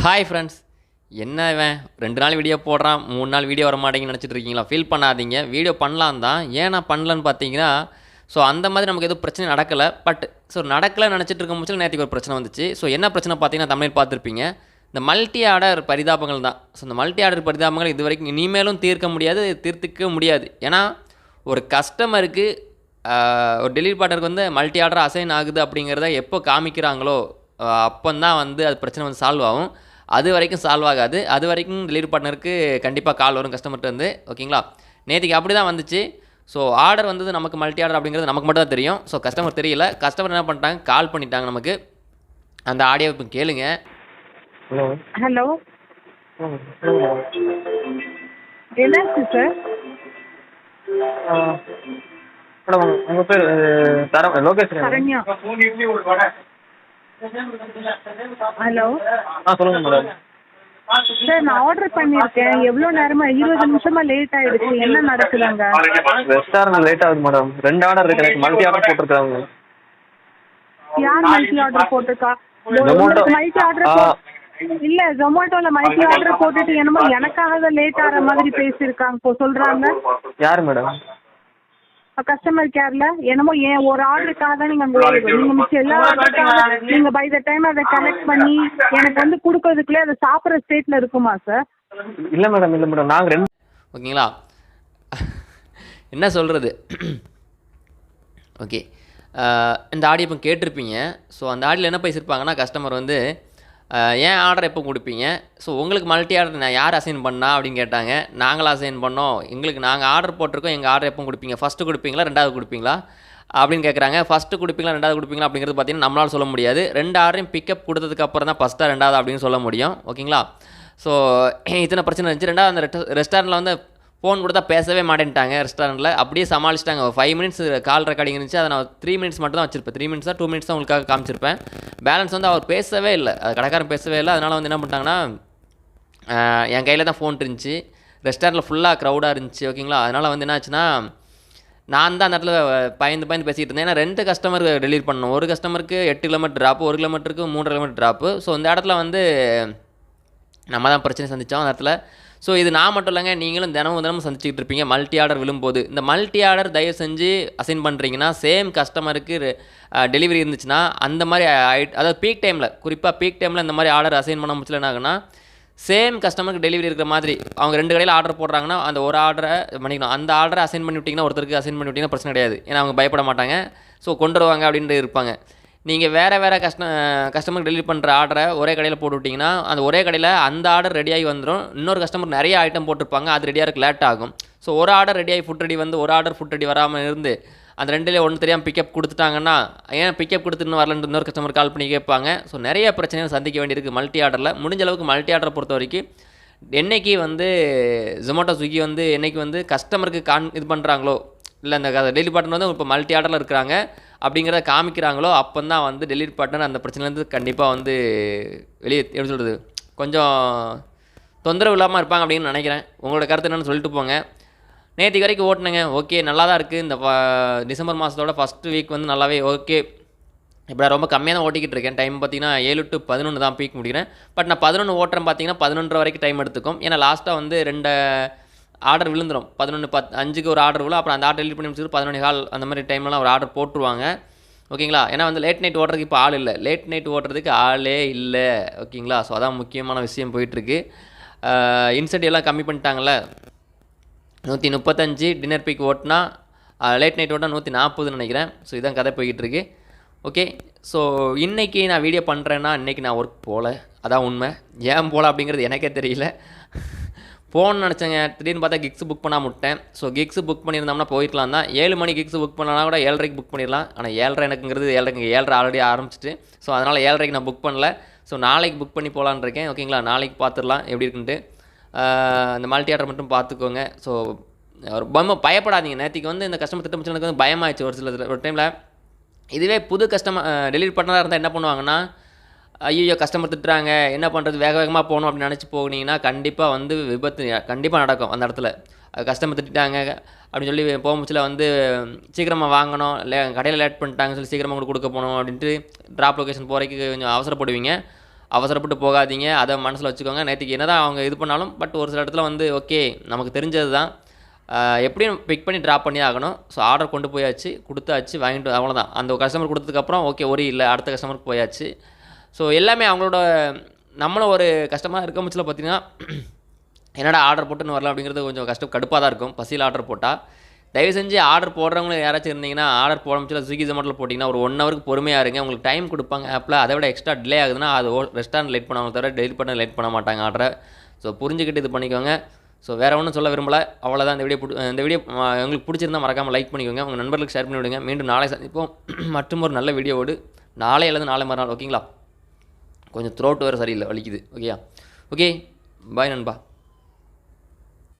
Hi friends என்ன இவன்? ரெண்டு நாள் வீடியோ போடுறான் மூணு நாள் வீடியோ வர மாட்டேங்குன்னு நினச்சிட்டு இருக்கீங்களா? ஃபீல் பண்ணாதீங்க. வீடியோ பண்ணலாம் தான். ஏன் நான் பண்ணலன்னு பார்த்தீங்கன்னா ஸோ அந்த மாதிரி நமக்கு எதுவும் பிரச்சனை நடக்கலை. பட் ஸோ நடக்கலை நினச்சிட்டு இருக்கும் முச்சில் நேற்றுக்கு ஒரு பிரச்சனை வந்துச்சு. ஸோ என்ன பிரச்சனை பார்த்தீங்கன்னா தமிழில் பார்த்துருப்பீங்க. இந்த மல்டி ஆர்டர் பரிதாபங்கள் தான். ஸோ இந்த மல்டி ஆர்டர் பரிதாபங்கள் இது வரைக்கும் இனிமேலும் தீர்க்க முடியாது தீர்த்துக்க முடியாது. ஏன்னா ஒரு கஸ்டமருக்கு ஒரு டெலிவரி பார்ட்னருக்கு வந்து மல்டி ஆர்டர் அசைன் ஆகுது அப்படிங்கிறத எப்போ காமிக்கிறாங்களோ அப்போந்தான் வந்து அது பிரச்சனை வந்து சால்வ் ஆகும். அது வரைக்கும் சால்வ் ஆகாது. அது வரைக்கும் டெலிவரி பார்ட்னருக்கு கண்டிப்பாக கால் வரும் கஸ்டமர்கிட்ட இருந்து. ஓகேங்களா நேற்றுக்கு அப்படி தான் வந்துச்சு. ஸோ ஆர்டர் வந்தது நமக்கு மல்டி ஆர்டர் அப்படிங்கிறது நமக்கு மட்டும் தான் தெரியும். ஸோ கஸ்டமர் தெரியல. கஸ்டமர் என்ன பண்ணிட்டாங்க? கால் பண்ணிட்டாங்க நமக்கு. அந்த ஆடியோ இப்போ கேளுங்க. ஹலோ ஹலோ என்னாச்சு சார் மேடம் உங்க- உங்க பேர் தர லொகேஷன் சரண்யா. ஹலோ ஆ சொல்லுங்க மேடம் சார் நான் ஆர்டர் பண்ணியிருக்கேன். எவ்வளோ நேரமா? இருபது நிமிஷமா லேட் ஆயிடுச்சு. என்ன நடக்குது அங்க ரெஸ்டாரண்ட் லேட் ஆகுது மேடம் ரெண்டு ஆர்டர் இருக்கு. எனக்கு மல்டி ஆர்டர் போட்டிருக்காங்க. யார் மல்டி ஆர்டர் போட்டிருக்கா. Multi order. இல்ல ஜொமேட்டோல மல்டி ஆர்டர் போட்டுட்டு என்னமோ எனக்காக தான் லேட் ஆகிற மாதிரி பேசியிருக்காங்க. சொல்றாங்க. யார் மேடம் கஸ்டமர் கேர்ல என்னமோ ஏன் ஒரு ஆர்டருக்காக தான் நீங்க அங்க நீங்க மிச்சம் எல்லா ஆர்டருக்காக நீங்க பை த டைம் அதை கலெக்ட் பண்ணி எனக்கு வந்து கொடுக்கறதுக்குள்ளே அதை சாப்பிட்ற ஸ்டேட்ல இருக்குமா சார் இல்லை மேடம் இல்லை மேடம் நாங்கள் ரெண்டு ஓகேங்களா? என்ன சொல்கிறது ஓகே இந்த ஆடியோ இப்போ கேட்டிருப்பீங்க. ஸோ அந்த ஆடியில் என்ன பேசியிருப்பாங்கன்னா கஸ்டமர் வந்து ஏன் ஆர்டர் எப்போ கொடுப்பீங்க? ஸோ உங்களுக்கு மல்டி ஆர்டர் நான் யார் அசைன் பண்ணா அப்படின்னு கேட்டாங்க. நாங்களா அசைன் பண்ணோம். எங்களுக்கு நாங்கள் ஆர்டர் போட்டிருக்கோம். எங்கள் ஆர்டர் எப்போ கொடுப்பீங்க? ஃபஸ்ட்டு கொடுப்பீங்களா? ரெண்டாவது கொடுப்பீங்களா? அப்படின்னு கேட்குறாங்க ஃபஸ்ட்டு கொடுப்பீங்களா? ரெண்டாவது கொடுப்பீங்களா? அப்படிங்கிறது பார்த்தீங்கன்னா நம்மளால் சொல்ல முடியாது. ரெண்டு ஆர்டரையும் பிக்கப் கொடுத்ததுக்கப்புறம் தான் ஃபஸ்ட்டாக ரெண்டாவது அப்படின்னு சொல்ல முடியும். ஓகேங்களா ஸோ இத்தனை பிரச்சனை இருந்துச்சு. ரெண்டாவது அந்த ரெஸ்டாரண்ட்டில் வந்து ஃபோன் கொடுத்தா பேசவே மாட்டேன்ட்டாங்க ரெஸ்டாரண்ட்டில் அப்படியே சமாளிச்சிட்டாங்க. ஃபைவ் மினிட்ஸ் கால் ரெக்கார்டிங் இருந்துச்சு. அதை நான் த்ரீ மினிட்ஸ் மட்டும் தான் வச்சிருப்பேன். த்ரீ மினிட்ஸ் தான் டூ மினிட்ஸ் தான் உங்களுக்காக காமிச்சிருப்பேன். பேலன்ஸ் வந்து அவர் பேசவே இல்லை. அது கடைக்காரன் பேசவே இல்லை. அதனால் வந்து என்ன பண்ணிட்டாங்கன்னா என் கையில் தான் ஃபோன் இருந்துச்சு. ரெஸ்டாரண்ட்டில் ஃபுல்லாக க்ரௌடாக இருந்துச்சு ஓகேங்களா அதனால் வந்து என்ன ஆச்சுன்னா நான் தான் அந்த இடத்துல பயந்து பயந்து பேசிகிட்டு இருந்தேன். ஏன்னா ரெண்டு கஸ்டமர் டெலிவரி பண்ணணும். ஒரு கஸ்டமருக்கு எட்டு கிலோமீட்டர் ட்ராப்பு ஒரு கிலோமீட்டருக்கு மூன்று கிலோமீட்டர் ட்ராப்பு ஸோ இந்த இடத்துல வந்து நம்ம தான் பிரச்சனை சந்தித்தோம் அந்த இடத்துல ஸோ இது நான் மட்டும் இல்லைங்க நீங்களும் தினமும் தினமும் சந்திச்சுக்கிட்டு இருப்பீங்க. மல்டி ஆர்டர் விழும்போது. இந்த மல்டி ஆர்டர் தயவு செஞ்சு அசைன் பண்ணுறீங்கன்னா சேம் கஸ்டமருக்கு டெலிவரி இருந்துச்சுன்னா அந்த மாதிரி அதாவது பீக் டைமில் குறிப்பாக பீக் டைமில் இந்த மாதிரி ஆர்டர் அசைன் பண்ண முடியல சேம் கஸ்டமருக்கு டெலிவரி இருக்கிற மாதிரி அவங்க ரெண்டு கடையில் ஆர்டர் போடுறாங்கன்னா அந்த ஒரு ஆர்டரை பண்ணிக்கணும். அந்த ஆர்டரை அசைன் பண்ணி விட்டிங்கன்னா ஒருத்தருக்கு அசைன் பண்ணி விட்டிங்கன்னா பிரச்சனை கிடையாது. ஏன்னா அவங்க பயப்பட மாட்டாங்க. ஸோ கொண்டு வருவாங்க அப்படின்ட்டு இருப்பாங்க. நீங்கள் வேறு வேறு கஸ்ட கஸ்டமருக்கு டெலிவரி பண்ணுற ஆர்டரை ஒரே கடையில் போட்டு விட்டிங்கன்னா அந்த ஒரே கடையில் அந்த ஆர்டர் ரெடியாகி வந்துடும் இன்னொரு கஸ்டமர் நிறைய ஐட்டம் போட்டிருப்பாங்க அது ரெடியாக இருக்க லேட் ஆகும். ஸோ ஒரு ஆர்டர் ரெடியாகி ஃபுட் ரெடி வந்து ஒரு ஆர்டர் ஃபுட் ரெடி வராமல் இருந்து அந்த ரெண்டுலேயே ஒன்று தெரியாமல் பிக்கப் கொடுத்துட்டாங்கன்னா ஏன் பிக்கப் கொடுத்துன்னு வரலன்னு இன்னொரு கஸ்டமர் கால் பண்ணி கேட்பாங்க. ஸோ நிறைய பிரச்சனைகள் சந்திக்க வேண்டியிருக்கு மல்டி ஆர்டரில் முடிஞ்ச அளவுக்கு மல்டி ஆர்டரை பொறுத்த வரைக்கும் என்னைக்கு வந்து ஜொமேட்டோ ஸ்விக்கி வந்து என்னைக்கு வந்து கஸ்டமருக்கு கான் இது பண்ணுறாங்களோ இல்லை இந்த டெலிவரி பார்ட்னர் வந்து இப்போ மல்டி ஆர்டரில் இருக்கிறாங்க. அப்படிங்கிறத காமிக்கிறாங்களோ அப்போ தான் வந்து டெலிவரி பட்டன் அந்த பிரச்சனைலேருந்து கண்டிப்பாக வந்து வெளியே எப்படி சொல்கிறது கொஞ்சம் தொந்தரவு இல்லாமல் இருப்பாங்க அப்படின்னு நினைக்கிறேன். உங்களோட கருத்து என்னென்னு சொல்லிட்டு போங்க. நேற்று வரைக்கும் ஓட்டினேங்க. ஓகே நல்லா தான் இருக்குது இந்த டிசம்பர் மாதத்தோட ஃபஸ்ட்டு வீக் வந்து நல்லாவே ஓகே. இப்போ நான் ரொம்ப கம்மியாக தான் ஓட்டிக்கிட்டு இருக்கேன். டைம் பார்த்தீங்கன்னா ஏழு டு பதினொன்று தான் பீக் முடிக்கிறேன். பட் நான் பதினொன்று ஓட்டுறேன் பார்த்தீங்கன்னா பதினொன்றரை வரைக்கும் டைம் எடுத்துக்கும். ஏன்னா லாஸ்ட்டாக வந்து ரெண்டு ஆர்டர் விழுந்துரும். பதினொன்று பத் அஞ்சுக்கு ஒரு ஆர்டர் விழும் அப்புறம் அந்த ஆர்டர் டெலிட் பண்ணி முடிச்சுட்டு பதினொன்று கால் அந்த மாதிரி டைம்லாம் ஒரு ஆர்டர் போட்டுருவாங்க. ஓகேங்களா? ஏன்னா வந்து லேட் நைட் ஓட்டுறதுக்கு இப்போ ஆள் இல்லை. லேட் நைட் ஓட்டுறதுக்கு ஆளே இல்லை. ஓகேங்களா? ஸோ அதான் முக்கியமான விஷயம் போயிட்டுருக்கு. இன்சென்ட் எல்லாம் கம்மி பண்ணிட்டாங்கல்ல? நூற்றி முப்பத்தஞ்சு டின்னர் பீக் ஓட்டினா லேட் நைட் ஓட்டினா நூற்றி நாற்பதுன்னு நினைக்கிறேன். ஸோ இதான் கதை போய்கிட்டுருக்கு ஓகே? ஸோ இன்றைக்கி நான் வீடியோ பண்ணுறேன்னா இன்றைக்கி நான் ஒர்க் போகல அதான் உண்மை. ஏன் போகல அப்படிங்கிறது எனக்கே தெரியல. போகணும்னு நினச்சேங்க. திடீர்னு பார்த்தா கிக்ஸ் புக் பண்ணால் முட்டேன். ஸோ கிக்ஸ் புக் பண்ணியிருந்தோம்னா போயிருக்கலாம் தான் ஏழு மணி கிக்ஸ் புக் பண்ணலாம் கூட ஏழரைக்கு புக் பண்ணிடலாம். ஆனால் ஏழரை எனக்குங்கிறது ஏழரைக்கு ஏழரை ஆல்ரெடி ஆரம்பிச்சிட்டு. ஸோ அதனால் ஏழரைக்கு நான் புக் பண்ணல. ஸோ நாளைக்கு புக் பண்ணி போகலான் இருக்கேன். ஓகேங்களா நாளைக்கு பார்த்துடலாம். எப்படி இருக்குன்ட்டு. இந்த மல்டி ஆர்டர் மட்டும் பார்த்துக்கோங்க. ஸோ ஒரு பயம் பயப்படாதீங்க. நேற்றுக்கு வந்து இந்த கஸ்டமர் திட்டம் எனக்கு வந்து பயமாயிடுச்சு ஒரு சில ஒரு டைமில் இதுவே புது கஸ்டமர் டெலிவரி பண்ணதாக இருந்தால் என்ன பண்ணுவாங்கன்னா ஐயோ கஸ்டமர் திட்டுறாங்க. என்ன பண்ணுறது வேக வேகமாக போகணும் அப்படின்னு நினச்சி போனீங்கன்னா கண்டிப்பாக வந்து விபத்து கண்டிப்பாக நடக்கும் அந்த இடத்துல. கஸ்டமர் திட்டாங்க அப்படின்னு சொல்லி போகும்போச்சில் வந்து சீக்கிரமாக வாங்கணும். லே கடையில் லேட் பண்ணிட்டாங்கன்னு சொல்லி சீக்கிரமாக கூட கொடுக்க போகணும் அப்படின்ட்டு ட்ராப் லொக்கேஷன் போகிறதுக்கு கொஞ்சம் அவசரப்படுவீங்க. அவசரப்பட்டு போகாதீங்க. அதை மனசில் வச்சுக்கோங்க. நேற்றுக்கு என்ன தான் அவங்க இது பண்ணாலும் பட் ஒரு சில இடத்துல வந்து ஓகே நமக்கு தெரிஞ்சது தான் எப்படியும் பிக் பண்ணி ட்ராப் பண்ணி ஆகணும். ஸோ ஆர்டர் கொண்டு போயாச்சு. கொடுத்தாச்சு. வாங்கிட்டு அவ்வளோதான் அந்த கஸ்டமர் கொடுத்ததுக்கப்புறம் ஓகே ஒரு இல்லை. அடுத்த கஸ்டமருக்கு போயாச்சு. ஸோ எல்லாமே அவங்களோட நம்மளும் ஒரு கஷ்டமாக இருக்க முச்சில் பார்த்தீங்கன்னா என்னடா ஆர்டர் போட்டுன்னு வரலாம் அப்படிங்கிறது கொஞ்சம் கஷ்டம் கடுப்பாக தான் இருக்கும். பசியில் ஆர்டர் போட்டால் தயவு செஞ்சு ஆர்டர் போடுறவங்க யாராச்சும் இருந்தீங்கன்னா ஆர்டர் போட முடியல ஸ்விக்கி ஜொமேட்டோவில் போட்டிங்கன்னா ஒரு ஒன் ஹவருக்கு பொறுமையாக இருங்க. உங்களுக்கு டைம் கொடுப்பாங்க ஆப்பில் அதை விட எக்ஸ்ட்ரா டிலே ஆகுதுன்னா அது ரெஸ்டாரண்ட் லேட் பண்ணுவாங்க தவிர டெலிவரி பண்ண லேட் பண்ண மாட்டாங்க ஆர்டரை ஸோ புரிஞ்சுக்கிட்டு இது பண்ணிக்கோங்க. ஸோ வேறு ஒன்றும் சொல்ல விரும்பல. அவ்வளோதான் இந்த வீடியோ பிடி- இந்த வீடியோ உங்களுக்கு பிடிச்சிருந்தா மறக்காமல் லைக் பண்ணிக்கோங்க. உங்கள் நண்பர்களுக்கு ஷேர் பண்ணி விடுங்க மீண்டும் நாளை சந்திப்போம். மற்றும் ஒரு நல்ல வீடியோவோடு நாளை அல்லது நாளை மறுநாள். ஓகேங்களா? கொஞ்சம் த்ரோட் வேறு சரியில்லை வலிக்குது. ஓகேயா ஓகே பாய் நண்பா.